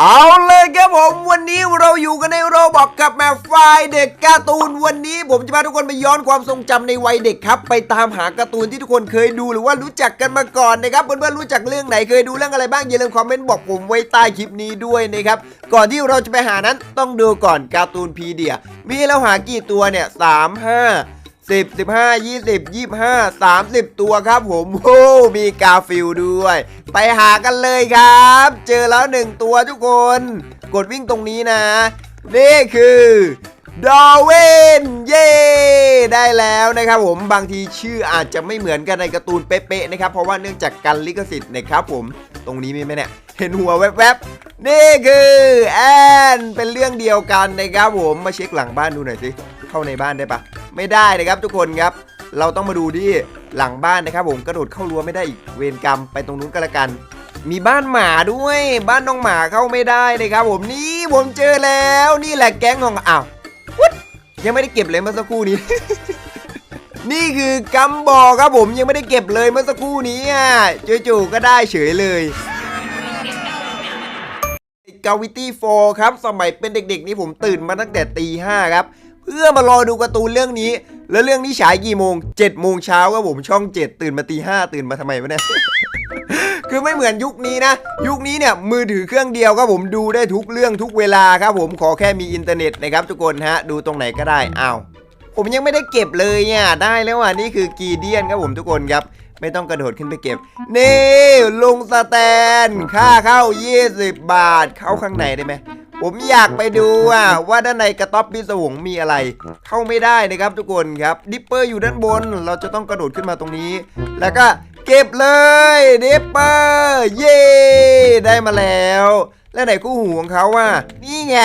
เอาเลยครับผมวันนี้เราอยู่กันในโรบอกกับแมปไฟเด็กการ์ตูนวันนี้ ผมจะพาทุกคนไปย้อนความทรงจำในวัยเด็กครับ ไปตามหาการ์ตูนที่ทุกคนเคยดูหรือว่ารู้จักกันมาก่อนนะครับเพื่อนๆรู้จักเรื่องไหนเคยดูเรื่องอะไรบ้างอย่าลืมคอมเมนต์บอกผมไว้ใต้คลิปนี้ด้วยนะครับก่อนที่เราจะไปหานั้นต้องดูก่อนการ์ตูนพีเดียมีให้เราหากี่ตัวเนี่ยสามห้า สิบสิบห้ายี่สิบยี่ห้าสามสิบตัวครับผมโอ้มีกาฟิลด้วย ไปหากันเลยครับ เจอแล้วหนึ่งตัวทุกคน กดวิ่งตรงนี้นะ นี่คือดอเวนเย่ได้แล้วนะครับผมบางทีชื่ออาจจะไม่เหมือนกันในการ์ตูนเป๊ะๆนะครับ เพราะว่าเนื่องจากการลิขสิทธิ์นะครับผมตรงนี้มีไหมเนี่ยเห็นหัวแวบๆ นี่คือแอนเป็นเรื่องเดียวกันนะครับผมมาเช็คหลังบ้านดูหน่อยสิเข้าในบ้านได้ปะ ไม่ได้นะครับทุกคนครับ เราต้องมาดูที่หลังบ้านนะครับผมกระโดดเข้ารั้วไม่ได้อีกเวรกรรมไปตรงนู้นก็แล้วกัน มีบ้านหมาด้วย บ้านน้องหมาเข้าไม่ได้นะครับผมนี่ผมเจอแล้วนี่แหละแก๊งของอ้าววุดยังไม่ได้เก็บเลยเมื่อสักครู่นี้ นี่คือกำบอกครับผมยังไม่ได้เก็บเลยเมื่อสักครู่นี้อะจู่ๆก็ได้เฉยเลยกาวิตี้โฟครับ สมัยเป็นเด็กๆนี่ผมตื่นมาตั้งแต่ตีห้าครับ เพื่อมารอดูการ์ตูนเรื่องนี้ แล้วเรื่องนี้ฉายกี่โมง7จ็ดโมงเช้าครับผมช่อง 7 ตื่นมาตีห้าตื่นมาทำไมวะเนี่ยคือไม่เหมือนยุคนี้นะ ยุคนี้เนี่ยมือถือเครื่องเดียวครับผมดูได้ทุกเรื่องทุกเวลาครับผมขอแค่มีอินเทอร์เน็ตนะครับทุกคนฮะดูตรงไหนก็ได้อ้าวผมยังไม่ได้เก็บเลยเนี่ยได้แล้วอะนี่คือกีเดียนครับผมทุกคนครับไม่ต้องกระโดดขึ้นไปเก็บ นี่ลุงสแตน ค่าเข้า 20 บาท เข้าข้างในได้ไหม ผมอยากไปดูอะว่าด้านในกระต๊อบพิศวงมีอะไร เข้าไม่ได้นะครับทุกคนครับดิปเปอร์อยู่ด้านบน เราจะต้องกระโดดขึ้นมาตรงนี้ แล้วก็เก็บเลยดิปเปอร์เย้ได้มาแล้ว แล้วไหนคู่หูของเขาอะนี่ไง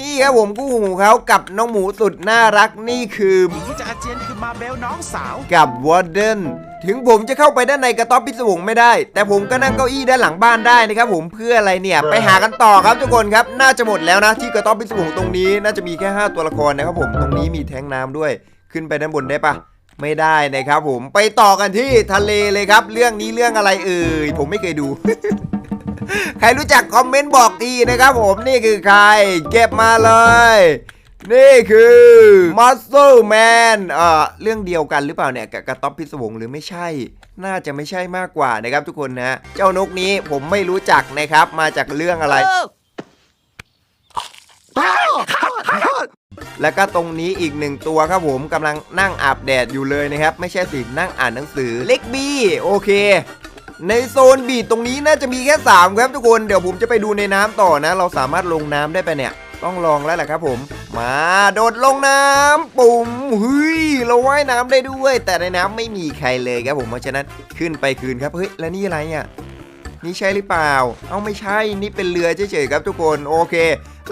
นี่ครับผมคู่หูเขากับน้องหมูสุดน่ารักนี่คือที่จะอาเจียนคือมาเบลน้องสาว กับวอร์เดนถึงผมจะเข้าไปด้านในกระต๊อบพิศวงไม่ได้ แต่ผมก็นั่งเก้าอี้ด้านหลังบ้านได้นะครับผมเพื่ออะไรเนี่ยไปหากันต่อครับทุกคนครับ น่าจะหมดแล้วนะที่กระต๊อบพิศวงตรงนี้น่าจะมีแค่ 5 ตัวละครนะครับผมตรงนี้มีแท้งน้ำด้วย ขึ้นไปด้านบนได้ปะไม่ได้นะครับผมไปต่อกันที่ทะเลเลยครับ เรื่องนี้เรื่องอะไรเอ่ยผมไม่เคยดู ใครรู้จักคอมเมนต์บอกทีนะครับผมนี่คือใคร เก็บมาเลย นี่คือ Muscle Man เอ่อเรื่องเดียวกันหรือเปล่าเนี่ยกับกระต๊อบพิศวงหรือไม่ใช่ น่าจะไม่ใช่มากกว่านะครับทุกคนนะเจ้านกนี้ผมไม่รู้จักนะครับ มาจากเรื่องอะไร แล้วก็ตรงนี้อีกหนึ่งตัวครับผมกำลังนั่งอาบแดดอยู่เลยนะครับ ไม่ใช่สินั่งอ่านหนังสือเล็กบีโอเค ในโซนบีดตรงนี้น่าจะมีแค่ 3 ครับทุกคน เดี๋ยวผมจะไปดูในน้ำต่อนะ เราสามารถลงน้ำได้ไปเนี่ย ต้องลองแล้วแหละครับผม มาโดดลงน้ำปุ่มเฮ้ยเราว่ายน้ำได้ด้วย แต่ในน้ำไม่มีใครเลยครับผมเพราะฉะนั้นขึ้นไปคืนครับเฮ้ยแล้วนี่อะไรอะนี่ใช่หรือเปล่า เอ้าไม่ใช่ นี่เป็นเรือเฉยๆครับทุกคน โอเค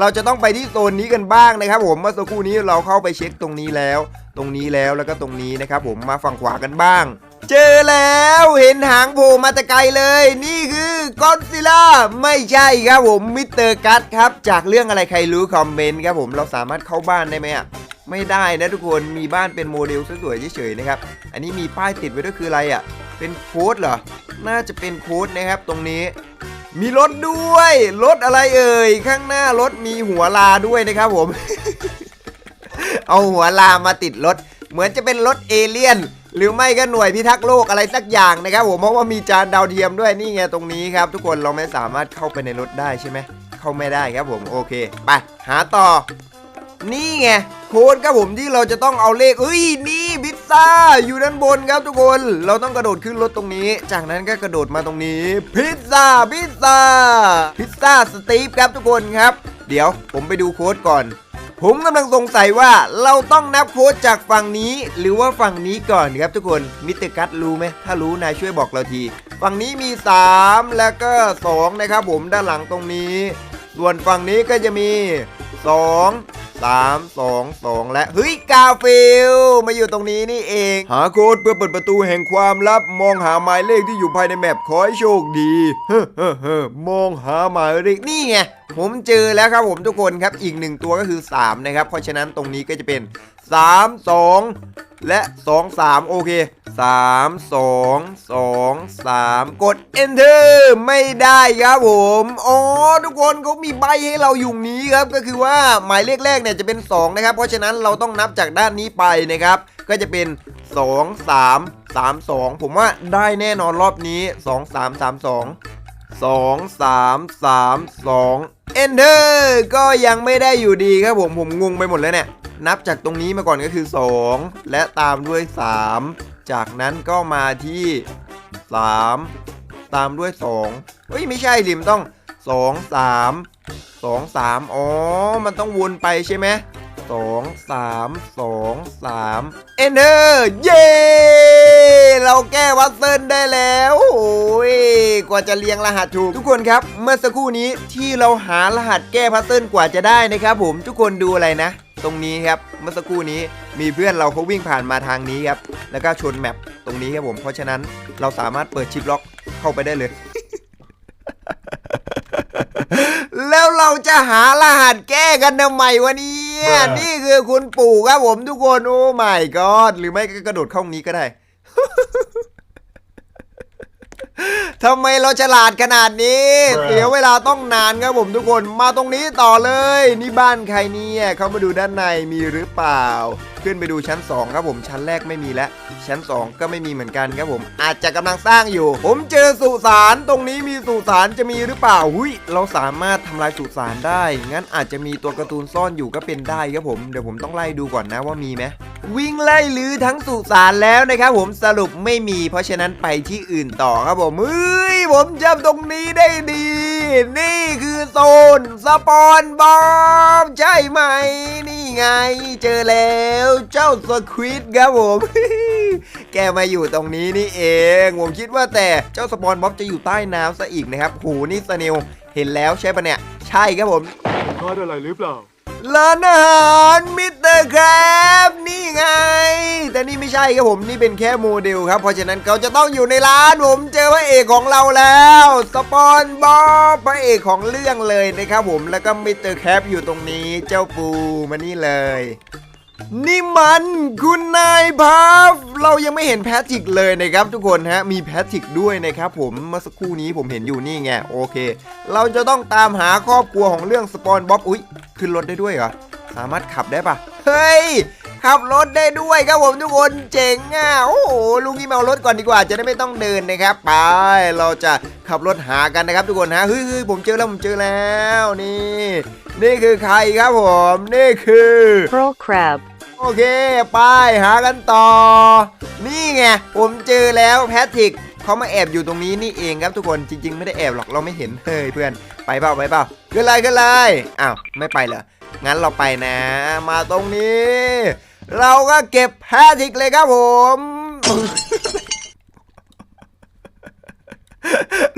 เราจะต้องไปที่โซนนี้กันบ้างนะครับผม เมื่อสักครู่นี้เราเข้าไปเช็คตรงนี้แล้ว ตรงนี้แล้วแล้วก็ตรงนี้นะครับผม มาฝั่งขวากันบ้าง เจอแล้วเห็นหางโผล่มาแต่ไกลเลย นี่คือกอนซิล่าไม่ใช่ครับผมมิสเตอร์กัตครับ จากเรื่องอะไรใครรู้คอมเมนต์ครับผมเราสามารถเข้าบ้านได้ไหมอะไม่ได้นะทุกคนมีบ้านเป็นโมเดลสวยๆเฉยๆนะครับ อันนี้มีป้ายติดไว้ด้วยคืออะไรอะ เป็นโค้ดเหรอ น่าจะเป็นโค้ดนะครับตรงนี้ มีรถด้วยรถอะไรเอ่ยข้างหน้ารถมีหัวลาด้วยนะครับผม เอาหัวลามาติดรถ เหมือนจะเป็นรถเอเลี่ยน หรือไม่ก็หน่วยพิทักษ์โลกอะไรสักอย่างนะครับผมเพราะว่ามีจานดาวเทียมด้วยนี่ไงตรงนี้ครับ ทุกคนเราไม่สามารถเข้าไปในรถได้ใช่ไหมเข้าไม่ได้ครับผมโอเคไปหาต่อ นี่ไงโค้ดครับผมที่เราจะต้องเอาเลขเอ้ยนี่พิซซ่าอยู่ด้านบนครับทุกคน เราต้องกระโดดขึ้นรถตรงนี้ จากนั้นก็กระโดดมาตรงนี้ พิซซ่าพิซซ่าพิซซ่าสตีฟครับทุกคนครับ เดี๋ยวผมไปดูโค้ดก่อน ผมกำลังสงสัยว่าเราต้องนับโค้ดจากฝั่งนี้ หรือว่าฝั่งนี้ก่อนครับทุกคนมิสเตอร์กัตรู้ไหมถ้ารู้นายช่วยบอกเราที ฝั่งนี้มี 3 แล้วก็ 2 นะครับผมด้านหลังตรงนี้ ส่วนฝั่งนี้ก็จะมี 2 3 2 2 และเฮ้ยกาฟิลมาอยู่ตรงนี้นี่เอง หาโค้ดเพื่อเปิดประตูแห่งความลับ มองหาหมายเลขที่อยู่ภายในแมปขอให้โชคดีเฮ้อเฮ้อเฮ้อมองหาหมายเลขนี่ไงผมเจอแล้วครับผมทุกคนครับอีกหนึ่งตัวก็คือ 3 นะครับ เพราะฉะนั้นตรงนี้ก็จะเป็น 3 2 และ 2 3 โอเค 3 2 2 3 กด enter ไม่ได้ครับผม อ๋อ ทุกคนเขามีใบให้เราอยู่นี้ครับก็คือว่าหมายเลขแรกเนี่ยจะเป็น 2 นะครับ เพราะฉะนั้นเราต้องนับจากด้านนี้ไปนะครับ ก็จะเป็น 2 3 3 2 ผมว่าได้แน่นอนรอบนี้ 2 3 3 2 2 3 3 2 enter ก็ยังไม่ได้อยู่ดีครับผมผมงงไปหมดแล้วเนี่ย นับจากตรงนี้มาก่อนก็คือ 2 และตามด้วย 3 จากนั้นก็มาที่ 3 ตามด้วย2เฮ้ยไม่ใช่ลิมต้อง 2 3 2 3 อ๋อ มันต้องวนไปใช่ไหม สองสามสองสามเอนเ r อร์เย้เราแก้วัดเซิลได้แล้ว โอ้ยกว่าจะเรียงรหัสถูก ทุกคนครับ เมื่อสักครู่นี้ที่เราหารหัสแก้พัซเซิลกว่าจะได้นะครับผมทุกคนดูอะไรนะ ตรงนี้ครับเมื่อสักครู่นี้มีเพื่อนเราเขาวิ่งผ่านมาทางนี้ครับ แล้วก็ชนแมปตรงนี้ครับผมเพราะฉะนั้นเราสามารถเปิดชิปล็อกเข้าไปได้เลย แล้วเราจะหารหัสแก้กันทำไมวะเนี่ย นี่คือคุณปู่ครับผมทุกคน โอ้ไม่กอดหรือไม่ก็กระโดดเข้าตรงนี้ก็ได้ทำไมเราฉลาดขนาดนี้ เสียเวลาต้องนานครับผมทุกคนมาตรงนี้ต่อเลย นี่บ้านใครเนี่ย เข้ามาดูด้านในมีหรือเปล่า ขึ้นไปดูชั้น 2 ครับผมชั้นแรกไม่มีแล้ว ชั้น 2 ก็ไม่มีเหมือนกันครับผม อาจจะกำลังสร้างอยู่ ผมเจอสุสานตรงนี้มีสุสานจะมีหรือเปล่าหุยเราสามารถทำลายสุสานได้ งั้นอาจจะมีตัวการ์ตูนซ่อนอยู่ก็เป็นได้ครับผมเดี๋ยวผมต้องไล่ดูก่อนนะว่ามีไหมวิ่งไล่ลือทั้งสุสานแล้วนะครับผมสรุปไม่มี เพราะฉะนั้นไปที่อื่นต่อครับผมเฮ้ยผมจำตรงนี้ได้ดี นี่คือโซนสปอนบอมใช่ไหม นี่ไง เจอแล้วเจ้าสควิดครับผม แกมาอยู่ตรงนี้นี่เอง ผมคิดว่าแต่เจ้าสปอนบ๊อบจะอยู่ใต้น้ำซะอีกนะครับ หูนี่สเนลเห็นแล้วใช่ปะเนี่ย ใช่ครับผมทอดอะไรหรือเปล่า ร้านอาหารมิสเตอร์ครับนี่ไง แต่นี่ไม่ใช่ครับผมนี่เป็นแค่โมเดลครับ เพราะฉะนั้นเขาจะต้องอยู่ในร้านผมเจอพระเอกของเราแล้วสปอนบอบพระเอกของเรื่องเลยนะครับผมแล้วก็มิสเตอร์แคปอยู่ตรงนี้เจ้าปูมานี่เลย นี่มันคุณนายพัฟเรายังไม่เห็นแพทริกเลยนะครับทุกคนฮะมีแพทริกด้วยนะครับผมเมื่อสักครู่นี้ผมเห็นอยู่นี่ไงโอเค เราจะต้องตามหาครอบครัวของเรื่องสปอนบ๊อบอุ๊ยขึ้นรถได้ด้วยเหรอสามารถขับได้ปะเฮ้ย ขับรถได้ด้วยครับผมทุกคนเจ๋งอะโอ้โหลุงนี่เมารถก่อนดีกว่า จะได้ไม่ต้องเดินนะครับไปเราจะขับรถหากันนะครับทุกคนฮะเฮ้ยเฮ้ยผมเจอแล้วผมเจอแล้วนี่ นี่คือใครครับผมนี่คือ Pearl crab. โอเคไปหากันต่อ นี่ไงผมเจอแล้วแพทริกเขามาแอบอยู่ตรงนี้นี่เองครับทุกคนจริง ๆ ไม่ได้แอบหรอกเราไม่เห็นเฮ้ยเพื่อนไปเปล่าไปเปล่าขึ้นเลยขึ้นเลยอ้าวไม่ไปเหรองั้นเราไปนะ มาตรงนี้ เราก็เก็บแพทริกเลยครับผม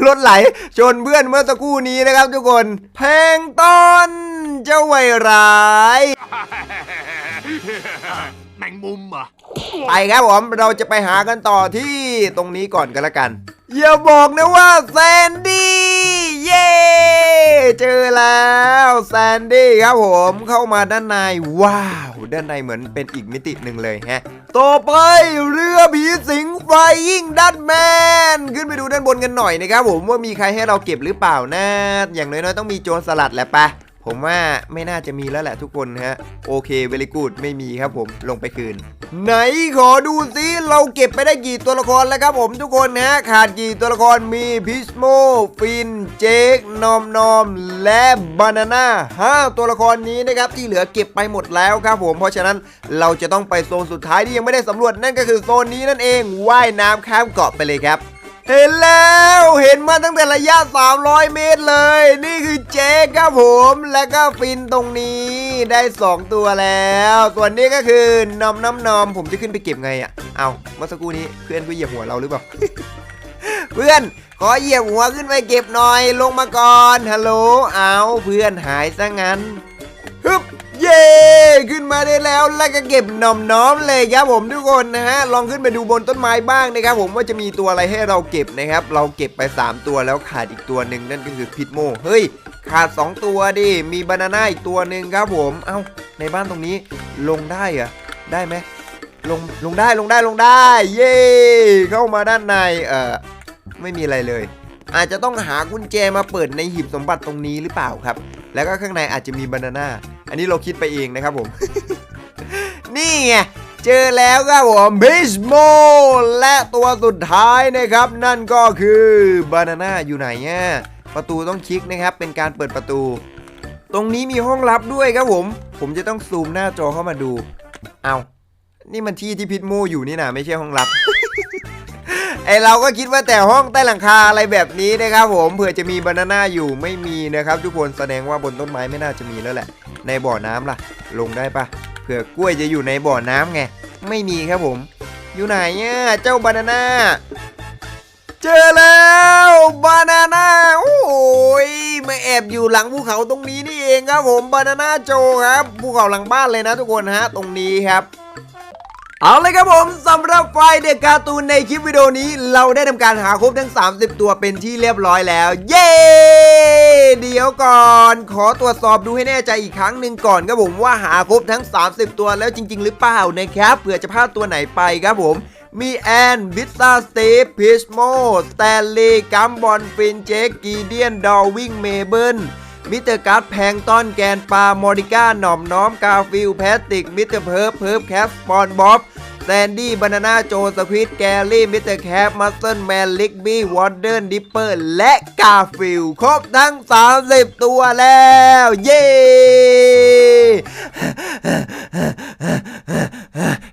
รถไหลชนเพื่อนเมื่อสักครู่นี้นะครับทุกคนแพงต้นเจ้าไวร้ายแมงมุมเหรอะไปครับผมเราจะไปหากันต่อที่ตรงนี้ก่อนกันละกัน อย่าบอกนะว่าแซนดี้ เย้เจอแล้วแซนดี้ครับผมเข้ามาด้านในว้าว ด้านในเหมือนเป็นอีกมิติหนึ่งเลยฮะต่อไปเรือผีสิงไฟยิ่งดัดแมนขึ้นไปดูด้านบนกันหน่อยนะครับผมว่ามีใครให้เราเก็บหรือเปล่านะอย่างน้อยๆต้องมีโจรสลัดแหละปะ ผมว่าไม่น่าจะมีแล้วแหละทุกคนฮะ โอเคเวลิกูดไม่มีครับผมลงไปคืน ไหนขอดูซิเราเก็บไปได้กี่ตัวละครแล้วครับผมทุกคนฮะขาดกี่ตัวละครมีพิสโมฟินเจคนอมนอมและบานาน่าห้าตัวละครนี้นะครับที่เหลือเก็บไปหมดแล้วครับผม เพราะฉะนั้นเราจะต้องไปโซนสุดท้ายที่ยังไม่ได้สำรวจนั่นก็คือโซนนี้นั่นเองว่ายน้ำข้ามเกาะไปเลยครับ เห็นแล้วเห็นมาตั้งแต่ระยะ 300 เมตรเลย นี่คือเจคครับผมแล้วก็ฟินตรงนี้ได้ 2 ตัวแล้ว ส่วนนี้ก็คือนอมน้ำนอมผมจะขึ้นไปเก็บไงอะ่ะเอาเมื่อสักครู่นี้เพื่อนก็เหยียบหัวเราหรือเปล่า เพื่อนขอเหยียบหัวขึ้นไปเก็บหน่อยลงมาก่อนฮัลโหลเอาเพื่อนหายซะงั้น มาได้แล้ว แล้วก็เก็บหน่อมน้อมเลยครับผมทุกคนนะฮะลองขึ้นไปดูบนต้นไม้บ้างนะครับผมว่าจะมีตัวอะไรให้เราเก็บนะครับ เราเก็บไป 3 ตัวแล้วขาดอีกตัวหนึ่งนั่นก็คือพิทโมเฮ้ย ขาด 2 ตัวดิมีบานาน่าอีกตัวหนึ่งครับผม เอ้าในบ้านตรงนี้ลงได้เหรอได้ไหมลงลงได้ลงได้ลงได้ เย้เข้ามาด้านในเออไม่มีอะไรเลย อาจจะต้องหากุญแจมาเปิดในหีบสมบัติตรงนี้หรือเปล่าครับ แล้วก็ข้างในอาจจะมีบานาน่าอันนี้เราคิดไปเองนะครับผม นี่ไงเจอแล้วครับผมบิสโมและตัวสุดท้ายนะครับ นั่นก็คือบานาน่าอยู่ไหนอะประตูต้องคลิกนะครับ เป็นการเปิดประตู ตรงนี้มีห้องลับด้วยครับผม ผมจะต้องซูมหน้าจอเข้ามาดู เอานี่มันที่ที่พิษโมอยู่นี่นะไม่ใช่ห้องลับไอเราก็คิดว่าแต่ห้องใต้หลังคาอะไรแบบนี้นะครับผมเผื่อจะมีบานาน่าอยู่ไม่มีนะครับ ทุกคนแสดงว่าบนต้นไม้ไม่น่าจะมีแล้วแหละ ในบ่อน้ำล่ะ ลงได้ปะ เผื่อกล้วยจะอยู่ในบ่อน้ำไง ไม่มีครับผม อยู่ไหนเนี่ยเจ้าบานาน่าเจอแล้วบานาน่าโอ้ยมาแอบอยู่หลังภูเขาตรงนี้นี่เองครับผมบานาน่าโจครับภูเขาหลังบ้านเลยนะทุกคนฮะ ตรงนี้ครับ เอาเลยครับผมสำหรับไฟเด็กการ์ตูนในคลิปวิดีโอนี้ เราได้ทำการหาครบทั้ง 30 ตัวเป็นที่เรียบร้อยแล้ว เย้ เดี๋ยวก่อน ขอตรวจสอบดูให้แน่ใจอีกครั้งหนึ่งก่อนครับผมว่าหาครบทั้ง 30 ตัวแล้วจริง ๆ หรือเปล่านะครับเผื่อจะพลาดตัวไหนไปครับผมมีแอนวิสตาสเตฟพิชโมสแตนลีกัมบอนฟินเจคกีเดียน ดอลวิงเมเบิลมิสเตอร์การ์ดแพงต้อนแกนปลามอริก้าหน่อมน้อม กาฟิลแพสติก มิสเตอร์เพิร์ฟเพิร์ฟแคสปอนบ๊อบ แซนดี้บานาน่าโจสควิดแกลี่มิสเตอร์แคปมัสเซิลแมนลิกบี้วอร์เดนดิปเปอร์และกาฟิลครบทั้ง 30 ตัวแล้ว เย้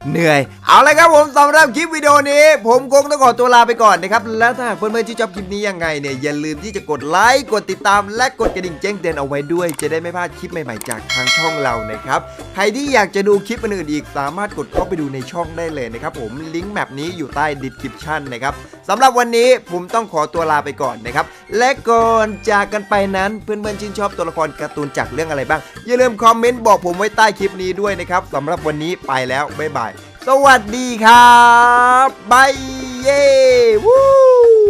เหนื่อย เอาละครับผมสำหรับคลิปวิดีโอนี้ ผมคงต้องขอตัวลาไปก่อนนะครับ และถ้าหากเพื่อนๆที่ชอบคลิปนี้ยังไงเนี่ย อย่าลืมที่จะกดไลค์ กดติดตาม และกดกระดิ่งแจ้งเตือนเอาไว้ด้วย จะได้ไม่พลาดคลิปใหม่ๆจากทางช่องเรานะครับ ใครที่อยากจะดูคลิปอื่นๆอีก สามารถกดเข้าไปดูในช่องได้เลยนะครับผมลิงก์แมปนี้อยู่ใต้ดิสคริปชันนะครับสำหรับวันนี้ผมต้องขอตัวลาไปก่อนนะครับและก่อนจากกันไปนั้นเพื่อนๆชื่นชอบตัวละครการ์ตูนจากเรื่องอะไรบ้าง อย่าลืมคอมเมนต์บอกผมไว้ใต้คลิปนี้ด้วยนะครับสำหรับวันนี้ไปแล้วบ๊ายบายสวัสดีครับบายเย้วู้